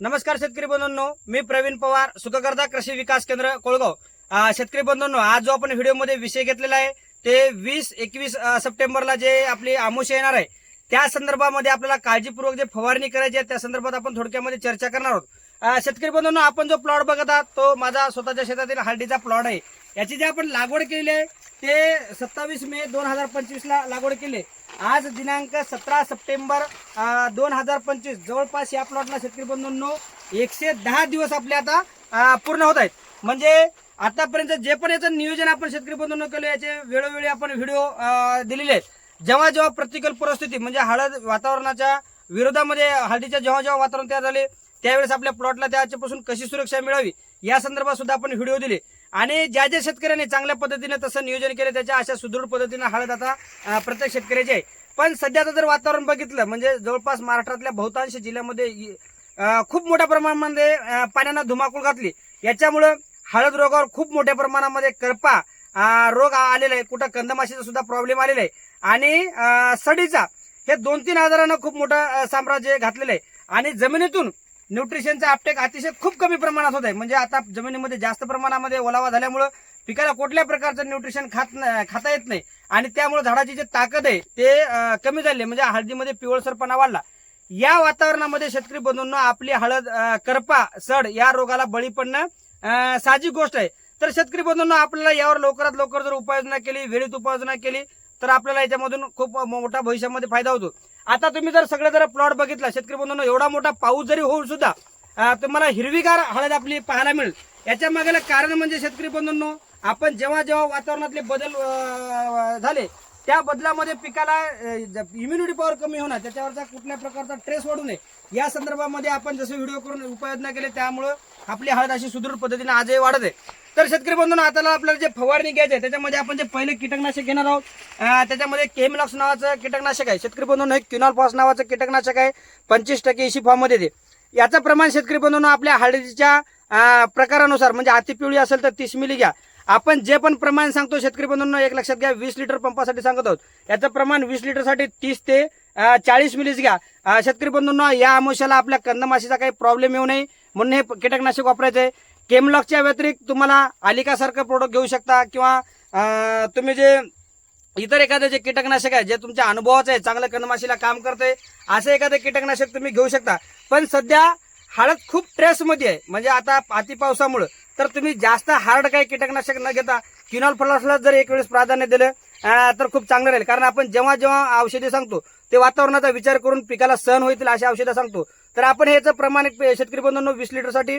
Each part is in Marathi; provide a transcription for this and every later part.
नमस्कार शेतकरी बंधूंनो मी प्रवीण पवार सुखकर्ता कृषी विकास केंद्र कोळगाव. शेतकरी बंधूंनो आज जो आपण व्हिडिओमध्ये विषय घेतलेला आहे ते वीस एकवीस सप्टेंबरला जे आपली आमुष येणार आहे त्या संदर्भामध्ये आपल्याला काळजीपूर्वक जे फवारणी करायची आहे त्या संदर्भात आपण थोडक्यामध्ये चर्चा करणार आहोत. शेतकरी बंधूंनो आपण जो प्लॉट बघत आहात तो माझा स्वतःच्या शेतातील हळदीचा प्लॉट आहे. याची जी आपण लागवड केलेली आहे ते सत्तावीस मे दोन हजार पंचवीसला लागवड केली. आज दिनांक सतरा सप्टेंबर दोन हजार पंचवीस. जवळपास या प्लॉटला शेतकरी बंधूंनो एकशे दहा दिवस आपले आता पूर्ण होत आहेत. म्हणजे आतापर्यंत जे पण याचं नियोजन आपण शेतकरी बंधूंनो केलं याचे वेळोवेळी आपण व्हिडिओ दिलेले आहेत. जेव्हा जेव्हा प्रतिकूल परिस्थिती म्हणजे हळद वातावरणाच्या विरोधामध्ये हळदीच्या जेव्हा जेव्हा वातावरण तयार झाले त्यावेळेस आपल्या प्लॉटला त्याच्यापासून कशी सुरक्षा मिळावी या संदर्भात सुद्धा आपण व्हिडिओ दिले. आणि ज्या ज्या शेतकऱ्यांनी चांगल्या पद्धतीने तसं नियोजन केलं त्याच्या अशा सुदृढ पद्धतीनं हळद आता प्रत्येक शेतकऱ्याची आहे. पण सध्याचं जर वातावरण बघितलं म्हणजे जवळपास महाराष्ट्रातल्या बहुतांश जिल्ह्यामध्ये खूप मोठ्या प्रमाणामध्ये पाण्यानं धुमाकूळ घातली. याच्यामुळं हळद रोगावर खूप मोठ्या प्रमाणामध्ये करपा रोग आलेला आहे. कुठं कंदमाशीचा सुद्धा प्रॉब्लेम आलेला आहे. आणि सडीचा हे दोन तीन आजारानं खूप मोठं साम्राज्य घातलेलं आहे. आणि जमिनीतून न्यूट्रिशनचा अपटेक अतिशय खूप कमी प्रमाणात होत आहे. म्हणजे आता जमिनीमध्ये जास्त प्रमाणामध्ये ओलावा झाल्यामुळं पिकाला कुठल्या प्रकारचं न्यूट्रिशन खात खाता येत नाही. आणि त्यामुळे झाडाची जी ताकद आहे ते कमी झाली म्हणजे हळदीमध्ये पिवळसरपणा वाढला. या वातावरणामध्ये शेतकरी बंधूंना आपली हळद करपा सड या रोगाला बळी पडणं साहजिक गोष्ट आहे. तर शेतकरी बंधूंना आपल्याला यावर लवकरात लवकर जर उपाययोजना केली वेळीत उपाययोजना केली तर आपल्याला याच्यामधून खूप मोठा भविष्यामध्ये फायदा होतो. आता तुम्ही जर सगळे जर प्लॉट बघितला शेतकरी बंधूंना एवढा मोठा पाऊस जरी होऊन सुद्धा तुम्हाला हिरवीगार हळद आपली पाहायला मिळेल. याच्या मागेला कारण म्हणजे शेतकरी बंधूंनो आपण जेव्हा जेव्हा वातावरणातले बदल झाले त्या बदलामध्ये पिकाला इम्युनिटी पॉवर कमी होणार त्याच्यावरचा कुठल्या प्रकारचा ट्रेस वाढू नये. या संदर्भामध्ये आपण जसे व्हिडिओ करून उपाययोजना केले त्यामुळं आपली हळद अशी सुदृढ पद्धतीने आजही वाढत आहे. तर शेतकरी बंधून आता आपल्याला जे फवारणी घ्यायचे आहे त्याच्यामध्ये आपण जे पहिले कीटकनाशक घेणार आहोत त्याच्यामध्ये केमिलॉक्स नावाचं कीटकनाशक आहे. शेतकरी बंधून हे क्युनॉल पॉस नावाचं कीटकनाशक आहे. पंचवीस टक्के इशी फॉर्ममध्ये दे याचं प्रमाण शेतकरी बंधून आपल्या हळदीच्या प्रकारानुसार म्हणजे अतिपिवळी असेल तर तीस मिली घ्या. आपण जे पण प्रमाण सांगतो शेतकरी बंधूंना एक लक्षात घ्या वीस लिटर पंपासाठी सांगत आहोत. याचं प्रमाण वीस लिटरसाठी तीस ते चाळीस मिलीच घ्या. शेतकरी बंधूंना या अमोशाला आपल्या कंदमाशीचा काही प्रॉब्लेम येऊ नये. म्हणून हे कीटकनाशक वापरायचं आहे केमलॉकच्या व्यतिरिक्त तुम्हाला आलिकासारखं प्रोडक्ट घेऊ शकता किंवा तुम्ही जे इतर एखादं जे कीटकनाशक आहे जे तुमच्या अनुभवाचं आहे चांगलं कंदमाशीला काम करते असं एखादं कीटकनाशक तुम्ही घेऊ शकता. पण सध्या हळद खूप ट्रेसमध्ये आहे. म्हणजे आता अति पावसामुळं. तर तुम्ही जास्त हार्ड काही कीटकनाशक न घेता किनॉल फ्लॉसला जर एक वेळेस प्राधान्य दिलं तर खूप चांगलं राहील. कारण आपण जेव्हा जेव्हा औषधे सांगतो ते वातावरणाचा विचार करून पिकाला सहन होईल अशा औषधं सांगतो. तर आपण ह्याचं प्रमाण एक शेतकरी बंधूंनो वीस लिटरसाठी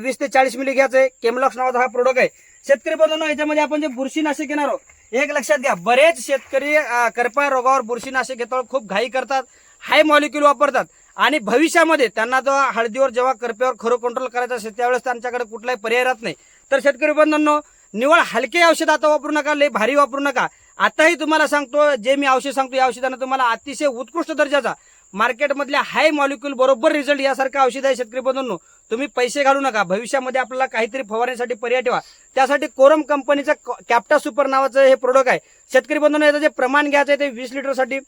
वीस ते चाळीस मिली घ्यायचं आहे. केमलॉक्स नावाचा हा प्रोडक्ट आहे. शेतकरी बंधूंनो याच्यामध्ये आपण जे बुरशीनाशक घेणार आहोत एक लक्षात घ्या बरेच शेतकरी करपा रोगावर बुरशीनाशक घेताना खूप घाई करतात हाय मॉलिक्यूल वापरतात. आणि भविष्यामध्ये त्यांना जो हळदीवर जेव्हा करप्यावर खरं कंट्रोल करायचं असेल त्यावेळेस त्यांच्याकडे कुठलाही पर्याय राहत नाही. तर शेतकरी बंधूंनो निवळ हलके औषध आता वापरू नका लय भारी वापरू नका. आताही तुम्हाला सांगतो जे मी औषध सांगतो या औषधानं तुम्हाला अतिशय उत्कृष्ट दर्जाचा मार्केटमधल्या हाय मॉलिक्यूल बरोबर रिझल्ट यासारखं औषध आहे शेतकरी बंधूंनो. तुम्ही पैसे घालू नका. भविष्यामध्ये आपल्याला काहीतरी फवारण्यासाठी पर्याय ठेवा. त्यासाठी कोरम कंपनीचं कॅप्टा सुपर नावाचं हे प्रोडक्ट आहे. शेतकरी बंधूंनो याचं जे प्रमाण घ्यायचं आहे ते वीस लिटरसाठी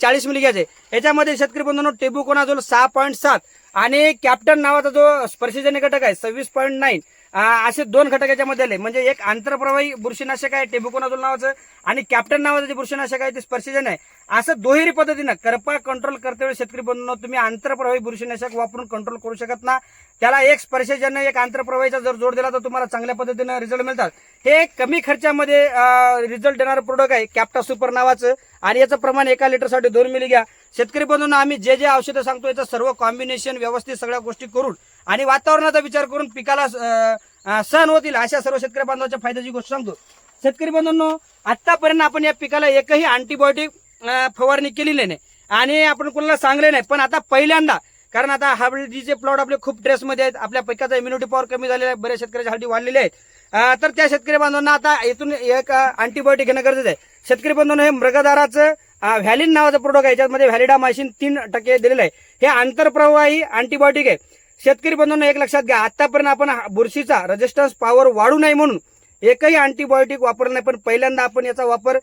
चाळीस मिली घ्यायचे याच्यामध्ये शेतकरी बंधूंनो टेबुकोनाझोल सहा पॉईंट सात आणि कॅप्टन नावाचा जो स्पर्शजन्य घटक आहे सव्वीस पॉईंट नाईन असे दोन घटक याच्यामध्ये आले. म्हणजे एक आंतरप्रवाही बुरशीनाशक आहे टेबुकोनाझोल नावाचं आणि कॅप्टन नावाचं जे बुरशीनाशक आहे ते स्पर्शीजन आहे. असं दोहेरी पद्धतीनं करपा कंट्रोल करते वेळी शेतकरी बंधूंनो तुम्ही आंतरप्रवाही बुरशीनाशक वापरून कंट्रोल करू शकत ना. त्याला एक स्पर्शजन एक आंतरप्रवाहीचा जर जोड दिला तर तुम्हाला चांगल्या पद्धतीनं रिझल्ट मिळतात. हे कमी खर्चामध्ये रिझल्ट देणारं प्रोडक्ट आहे कॅप्टा सुपर नावाचं. आणि याचं प्रमाण एका लिटरसाठी दोन मिली घ्या. शेतकरी बंधूंना आम्ही जे जे औषधं सांगतो याचं सर्व कॉम्बिनेशन व्यवस्थित सगळ्या गोष्टी करून आणि वातावरणाचा विचार करून पिकाला सहन होतील अशा सर्व शेतकरी बांधवाच्या फायद्याची गोष्ट सांगतो. शेतकरी बांधवांनो आतापर्यंत आपण या पिकाला एकही अँटीबायोटिक फवारणी केलेली नाही. आणि आपण कोणाला सांगले नाही पण आता पहिल्यांदा कारण आता हळदीचे प्लॉट आपले खूप ड्रेसमध्ये आहेत आपल्या पिकाचा इम्युनिटी पॉवर कमी झालेला आहे बऱ्याच शेतकऱ्याच्या हळदी वाढलेले आहेत. तर त्या शेतकरी बांधवांना आता इथून एक अँटीबायोटिक घेणं गरजेचं आहे. शेतकरी बांधवांना हे मृगदाराचं व्हॅलिन नावाचं प्रोडक्ट आहे याच्यामध्ये व्हॅलिडा मायसिन तीन टक्के दिलेलं आहे. हे आंतरप्रवाही अँटीबायोटिक आहे. शेतकरी बंधूंना एक लक्षात घ्या आतापर्यंत आपण हा बुरशीचा रजिस्टन्स पॉवर वाढू नये म्हणून एकही अँटीबायोटिक वापरलं नाही. पण पहिल्यांदा आपण याचा वापर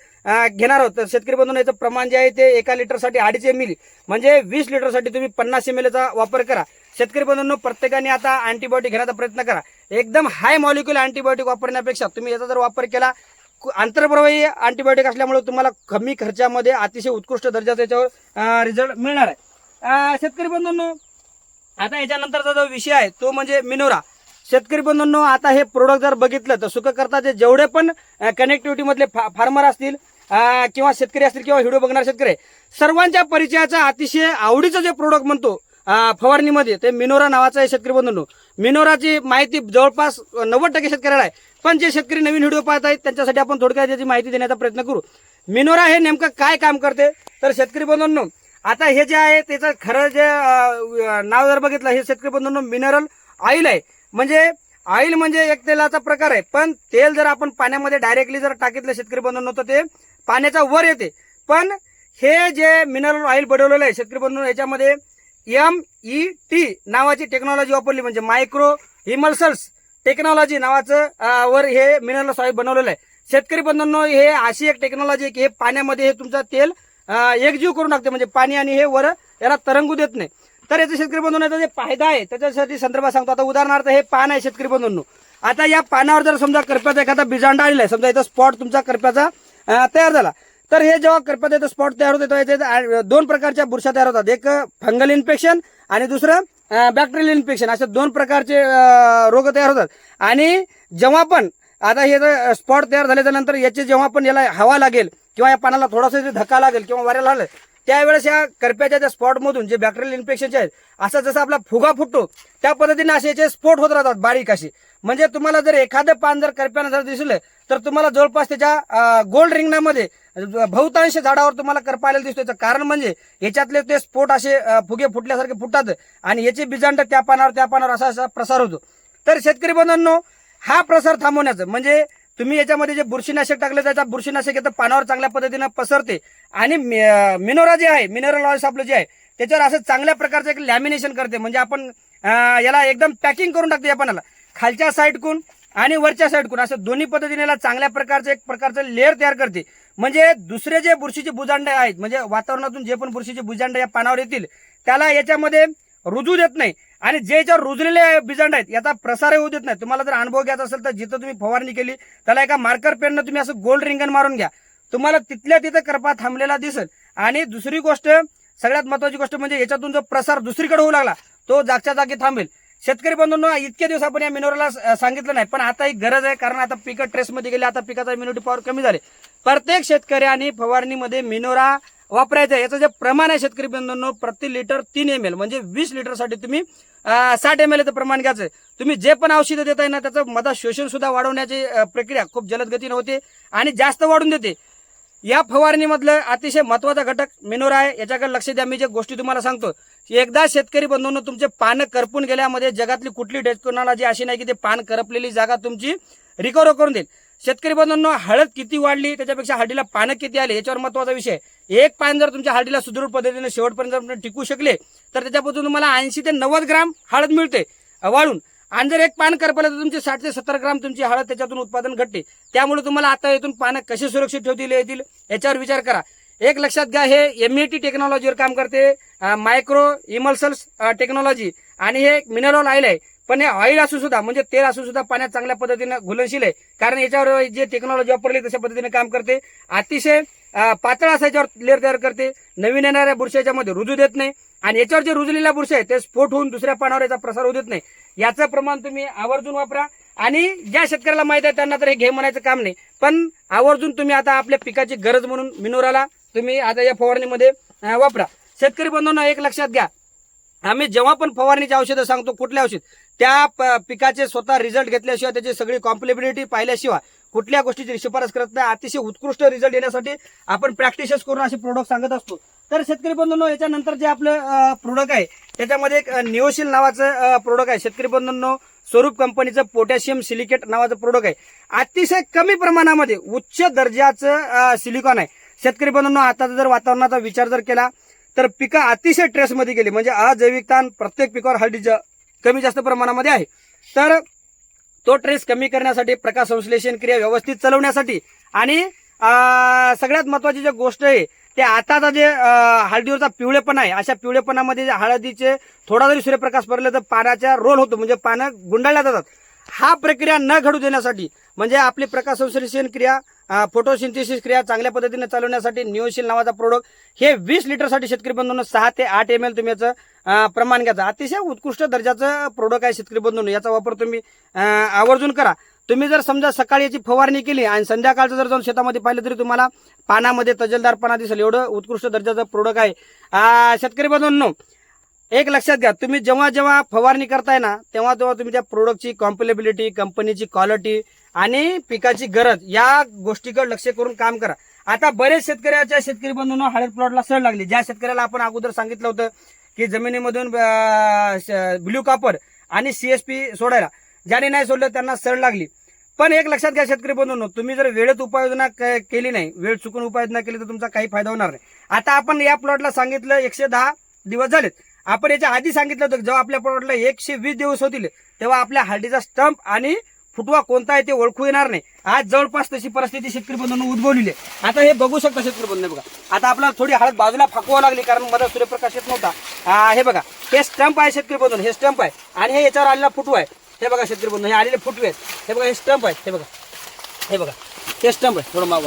घेणार आहोत. तर शेतकरी बंधूंना याचं प्रमाण जे आहे ते एका लिटरसाठी अडीच एम एल म्हणजे वीस लिटरसाठी तुम्ही पन्नास एम एलचा वापर करा. शेतकरी बंधूंनो प्रत्येकाने आता अँटीबायोटिक घेण्याचा प्रयत्न करा. एकदम हाय मॉलिक्युल अँटीबायोटिक वापरण्यापेक्षा तुम्ही याचा जर वापर केला कु- आंतरप्रवाही अँटीबायोटिक असल्यामुळे तुम्हाला कमी खर्चामध्ये अतिशय उत्कृष्ट दर्जाचा याच्यावर रिझल्ट मिळणार आहे. शेतकरी बंधूंनो आता याच्यानंतरचा जो विषय आहे तो म्हणजे मिनोरा. शेतकरी बंधूंनो आता हे प्रोडक्ट जर बघितलं तर सुखकर्ताचे जेवढे पण कनेक्टिव्हिटी मधले फार्मर असतील किंवा शेतकरी असतील किंवा व्हिडिओ बघणारे शेतकरी आहे, सर्वांच्या परिचयाचा अतिशय आवडीचं जे प्रोडक्ट म्हणतो फवारणीमध्ये ते मिनोरा नावाचं आहे शेतकरी बंधूंनो. मिनोराची माहिती जवळपास नव्वद टक्के शेतकऱ्याला आहे. पण जे शेतकरी नवीन व्हिडिओ पाहत आहेत त्यांच्यासाठी आपण थोडक्यात त्याची माहिती देण्याचा प्रयत्न करू. मिनोरा हे नेमकं काय काम करते? तर शेतकरी बंधूंनो आता हे जे आहे त्याचं खरं जे नाव जर बघितलं हे शेतकरी बंधूंनो मिनरल ऑइल आहे. म्हणजे ऑइल म्हणजे एक तेलाचा प्रकार आहे. पण तेल जर आपण पाण्यामध्ये डायरेक्टली जर टाकितलं शेतकरी बंधूंनो तर ते पाण्याच्या वर येते. पण हे जे मिनरल ऑइल बनवलेलं आहे शेतकरी बंधूंनो याच्यामध्ये एम ई टी नावाची टेक्नॉलॉजी वापरली. म्हणजे मायक्रो इमल्सल्स टेक्नॉलॉजी नावाचं वर हे मिनरल ऑइल बनवलेलं आहे. शेतकरी बंधूंनो हे अशी एक टेक्नॉलॉजी आहे की हे पाण्यामध्ये हे तुमचं तेल एकजीव करून टाकते म्हणजे पाणी आणि हे वर याला तरंगू देत नाही. तर याचा शेतकरी बंधूंचा जे फायदा आहे त्याच्यासाठी संदर्भात सांगतो. आता उदाहरणार्थ हे पान आहे शेतकरी बंधूंनो. आता या पानावर जर समजा करप्याचा एखादा बिजांडा आलेला आहे समजा इथं स्पॉट तुमचा करप्याचा तयार झाला. तर हे जेव्हा कर्प्याचा येतं स्पॉट तयार होतो तेव्हा दोन प्रकारच्या बुरशा तयार होतात. एक फंगल इन्फेक्शन आणि दुसरं बॅक्टेरियल इन्फेक्शन असे दोन प्रकारचे रोग तयार होतात. आणि जेव्हा पण आता हे जर स्पॉट तयार झाल्याच्यानंतर याचे जेव्हा पण याला हवा लागेल किंवा या पानाला थोडासा जे धक्का लागेल किंवा वाऱ्याला लागेल त्यावेळेस या करप्याच्या त्या स्पॉटमधून जे बॅक्टेरियल इन्फेक्शनचे आहेत असा जसं आपला फुगा फुटतो त्या पद्धतीने असे याचे स्फोट होत राहतात बारीक अशी म्हणजे तुम्हाला जर एखादं पान जर करप्यानं जर दिसलं तर तुम्हाला जवळपास त्याच्या गोल्ड रिंगणामध्ये बहुतांश झाडावर तुम्हाला करपा आलेला दिसतो याचं कारण म्हणजे याच्यातले ते स्फोट असे फुगे फुटल्यासारखे फुटतात आणि याचे बिजांड त्या पानावर त्या पानावर असा असा प्रसार होतो. तर शेतकरी बंधांनो हा प्रसार थांबवण्याचं म्हणजे तुम्ही याच्यामध्ये जे बुरशीनाशक टाकलं त्याचा बुरशीनाशक येतं पानावर चांगल्या पद्धतीनं पसरते. आणि मिनोरा जे आहे मिनरल ऑइल्स आपलं जे आहे त्याच्यावर असं चांगल्या प्रकारचं एक लॅमिनेशन करते. म्हणजे आपण याला एकदम पॅकिंग करून टाकते या पानाला खालच्या साईडकून आणि वरच्या साईडकून असं दोन्ही पद्धतीने याला चांगल्या प्रकारचं एक प्रकारचं लेअर तयार करते. म्हणजे दुसरे जे बुरशीचे बुजांड आहेत म्हणजे वातावरणातून जे पण बुरशीचे बुजांड या पानावर येतील त्याला याच्यामध्ये रुजू देत नाही. आणि जे याच्यावर रुजलेले बिजांड आहेत याचा प्रसार होऊ देत नाही. तुम्हाला जर अनुभव घ्यायचा असेल तर जिथं तुम्ही फवारणी केली त्याला एका मार्कर पेननं तुम्ही असं गोल्ड रिंगण मारून घ्या. तुम्हाला तिथल्या तिथं करपा थांबलेला दिसेल. आणि दुसरी गोष्ट सगळ्यात महत्वाची गोष्ट म्हणजे याच्यातून जो प्रसार दुसरीकडे होऊ लागला तो जागच्या जागी थांबेल. शेतकरी बंधूंना इतके दिवस आपण या मिनोराला सांगितलं नाही पण आता ही गरज आहे कारण आता पिकं ट्रेसमध्ये गेले आता पिकाचा इम्युनिटी पॉवर कमी झाले. प्रत्येक शेतकऱ्यांनी फवारणीमध्ये मिनोरा वापरायचं आहे. याचं जे प्रमाण आहे शेतकरी बंधूंनो प्रति लिटर तीन एम एल म्हणजे वीस लिटरसाठी तुम्ही साठ एम एल प्रमाण घ्यायचं. तुम्ही जे पण औषधं देताय ना त्याचं मधा शोषण सुद्धा वाढवण्याची प्रक्रिया खूप जलद गतीने होते आणि जास्त वाढून देते. या फवारणीमधलं अतिशय महत्त्वाचा घटक मिनोरा आहे. याच्याकडे लक्ष द्या. मी जे गोष्टी तुम्हाला सांगतो एकदा शेतकरी बंधूंनो तुमचे पानं करपून गेल्यामध्ये जगातली कुठली टेक्नॉलॉजी अशी नाही की ते पान करपलेली जागा तुमची रिकव्हर करून देईल. शेतकरी बंधूंनो हळद किती वाढली त्याच्यापेक्षा हळदीला पानं किती आले याच्यावर महत्त्वाचा विषय एक पान जर तुमच्या हळदीला सुदृढ पद्धतीने शेवटपर्यंत जर टिकू शकले तर त्याच्यापासून तुम्हाला ऐंशी ते नव्वद ग्राम हळद मिळते. वाळून वाढून. आणि जर एक पान करपलं तर तुमची साठ ते सत्तर ग्राम तुमची हळद त्याच्यातून उत्पादन घटते. त्यामुळे तुम्हाला आता येथून पानं कशी सुरक्षित ठेवतील येतील याच्यावर विचार करा. एक लक्षात घ्या हे एमईटी टेक्नॉलॉजीवर काम करते. मायक्रो इमल्सल्स टेक्नॉलॉजी आणि हे मिनरल ऑइल आहे. पण हे ऑइल असू सुद्धा म्हणजे तेल असू सुद्धा पाण्यात चांगल्या पद्धतीनं घुलनशील आहे. कारण याच्यावर जे टेक्नॉलॉजी वापरली तशा पद्धतीने काम करते. अतिशय पातळ असं याच्यावर लेअर तयार करते. नवीन येणाऱ्या बुरशाच्या याच्यामध्ये रुजू देत नाही. आणि याच्यावर जे रुजलेला बुरशी आहे ते स्फोट होऊन दुसऱ्या पानावर याचा प्रसार होऊ देत नाही. याचं प्रमाण तुम्ही आवर्जून वापरा. आणि ज्या शेतकऱ्याला माहीत आहे त्यांना तर हे घे म्हणायचं काम नाही. पण आवर्जून तुम्ही आता आपल्या पिकाची गरज म्हणून मिनोराला तुम्ही आता या फवारणीमध्ये वापरा. शेतकरी बंधूंना एक लक्षात घ्या. आम्ही जेव्हा पण फवारणीची औषधं सांगतो कुठल्या औषध त्या प- पिकाचे स्वतः रिझल्ट घेतल्याशिवाय त्याची सगळी कॉम्प्लिबिलिटी पाहिल्याशिवाय कुठल्या गोष्टीची शिफारस करत नाही. अतिशय उत्कृष्ट रिझल्ट येण्यासाठी आपण प्रॅक्टिसेस करून असे प्रोडक्ट सांगत असतो. तर शेतकरी बंधूंनो याच्यानंतर जे आपलं प्रोडक्ट आहे त्याच्यामध्ये एक निओशिल नावाचं प्रोडक्ट आहे. शेतकरी बंधूंनो स्वरूप कंपनीचं पोटॅशियम सिलिकेट नावाचं प्रोडक्ट आहे. अतिशय कमी प्रमाणामध्ये उच्च दर्जाचं सिलिकॉन आहे. शेतकरी बंधूंनो आता जर वातावरणाचा विचार जर केला तर पिकं अतिशय ट्रेसमध्ये गेली. म्हणजे अजैविक ताण प्रत्येक पिकावर हळदीचं कमी जास्त प्रमाणामध्ये आहे. तर तो ट्रेस कमी करण्यासाठी प्रकाश संश्लेषण क्रिया व्यवस्थित चालवण्यासाठी आणि सगळ्यात महत्वाची जी गोष्ट आहे ते आताचा जे हळदीवरचा पिवळेपणा आहे अशा पिवळेपणामध्ये जे हळदीचे थोडा जरी सूर्यप्रकाश पडला तर पानाचा रोल होतो. म्हणजे पानं गुंडाळल्या जातात. हा प्रक्रिया न घडू देण्यासाठी म्हणजे आपली प्रकाश संश्लेषण क्रिया फोटोसिंथेसिस क्रिया चांगल्या पद्धतीने चालवण्यासाठी न्यूशील नावाचा प्रोडक्ट हे वीस लिटरसाठी शेतकरी बंधूंनो सहा ते आठ एम एल तुम्ही याचं प्रमाण घ्यायचं अतिशय उत्कृष्ट दर्जाचं प्रोडक्ट आहे शेतकरी बंधूंनो. याचा वापर तुम्ही आवर्जून करा. तुम्ही जर समजा सकाळी याची फवारणी केली आणि संध्याकाळचं जर जाऊन शेतामध्ये पाहिलं तरी तुम्हाला पानामध्ये तजलदारपणा दिसेल. एवढं उत्कृष्ट दर्जाचं प्रोडक्ट आहे. शेतकरी बंधूंनो एक लक्षात घ्या तुम्ही जेव्हा जेव्हा फवारणी करताय ना तेव्हा तेव्हा तुम्ही त्या प्रोडक्टची कॉम्पेलेबिलिटी कंपनीची क्वालिटी आणि पिकाची गरज या गोष्टीकडे लक्ष करून काम करा. आता बरेच शेतकऱ्याच्या शेतकरी बंधून हळद प्लॉटला सळ लागली. ज्या शेतकऱ्याला आपण अगोदर सांगितलं होतं की जमिनीमधून ब्ल्यू कापर आणि सीएसपी सोडायला. ज्याने नाही सोडलं त्यांना सळ लागली. पण एक लक्षात घ्या शेतकरी बंधूंनो तुम्ही जर वेळेत उपाययोजना केली नाही वेळ चुकून उपाययोजना केली तर तुमचा काही फायदा होणार नाही. आता आपण या प्लॉटला सांगितलं एकशे दहा दिवस झालेत. आपण याच्या आधी सांगितलं होतं जेव्हा आपल्या प्लॉटला एकशे वीस दिवस होतील तेव्हा आपल्या हळदीचा स्टंप आणि फुटवा कोणता आहे ते ओळखू येणार नाही. आज जवळपास तशी परिस्थिती शेतकरी बंधूंनो उद्भवलेली आहे. आता हे बघू शकता शेतकरी बंधू बघा. आता आपल्याला थोडी हळद बाजूला फाकवा लागली कारण मला सूर्यप्रकाश येत नव्हता. हे बघा. हे स्टंप आहे शेतकरी बंधून हे स्टंप आहे. आणि हे याच्यावर आलेला फुटवा आहे. हे बघा शेतकरी बंधू हे आलेले फुटवे आहेत. हे बघा हे स्टंप आहे. हे बघा. हे बघा. हे स्टंप आहे. थोडं माग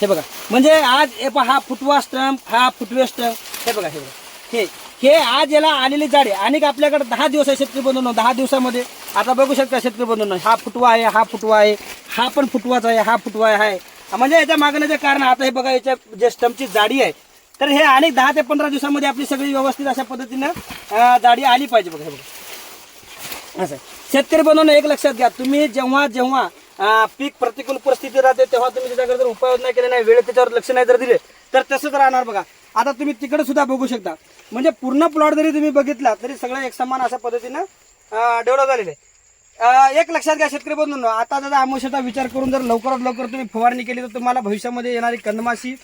हे बघा. म्हणजे आज हे पहा हा फुटवा स्टंप हा फुटवे स्टंप हे बघा हे बघा. हे. हे आज याला आलेली जाडी आणि आपल्याकडे दहा दिवस आहे शेतकरी बंधूंनो. दहा दिवसामध्ये आता बघू शकता शेतकरी बंधून हा फुटवा आहे हा फुटवा आहे हा पण फुटवाच आहे हा फुटवा आहे. म्हणजे याच्या मागण्याचे कारण आता हे बघा याच्या जे स्टंपची जाडी आहे. तर हे अनेक दहा ते पंधरा दिवसामध्ये आपली सगळी व्यवस्थित अशा पद्धतीनं जाडी आली पाहिजे बघा हे बघा. असं आहे. शेतकरी बनवणं एक लक्षात घ्या तुम्ही जेव्हा जेव्हा पीक प्रतिकूल परिस्थिती राहते तेव्हा तुम्ही त्याच्याकडे जर उपाययोजना केले नाही वेळ त्याच्यावर लक्ष नाही जर दिले तर तसंच राहणार बघा. आता तुम्ही तिकडे सुद्धा बघू शकता. म्हणजे पूर्ण प्लॉट जरी तुम्ही बघितला तरी सगळं एक समान अशा पद्धतीनं डेव्हलप झालेलं आहे एक लक्षात घ्या शेतकरी बंधूंनो आता दादा आमुषाचा विचार करून जर लवकरात लवकर तुम्ही फवारणी केली तर तुम्हाला भविष्यामध्ये येणारी कंदमाशी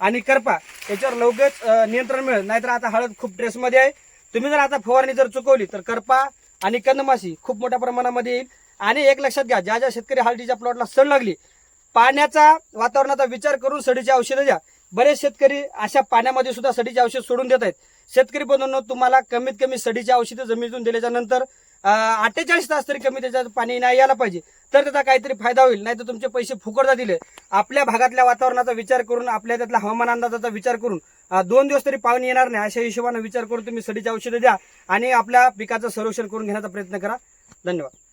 आणि करपा याच्यावर लवकरच नियंत्रण मिळेल. नाहीतर आता हळद खूप ड्रेसमध्ये आहे. तुम्ही जर आता फवारणी जर चुकवली तर करपा आणि कंदमाशी खूप मोठ्या प्रमाणामध्ये येईल. आणि एक लक्षात घ्या ज्या ज्या शेतकरी हळदीच्या प्लॉटला सड लागली पाण्याचा वातावरणाचा विचार करून सडीची औषधं द्या. बरेच शेतकरी अशा पाण्यामध्ये सुद्धा सडीचे औषध सोडून देत आहेत. शेतकरी बंधूंनो तुम्हाला कमीत कमी सडीची औषधं जमिनीतून दिल्याच्या नंतर अठ्ठेचाळीस तास तरी कमी त्याच्यात पाणी नाही यायला पाहिजे. तर त्याचा काहीतरी फायदा होईल नाही तर तुमचे पैसे फुकट जातील. आपल्या भागातल्या वातावरणाचा विचार करून आपल्या त्यातल्या हवामान अंदाजाचा विचार करून दोन दिवस तरी पाणी येणार नाही अशा हिशोबाने विचार करून तुम्ही सडीची औषधं द्या आणि आपल्या पिकाचं संरक्षण करून घेण्याचा प्रयत्न करा. धन्यवाद.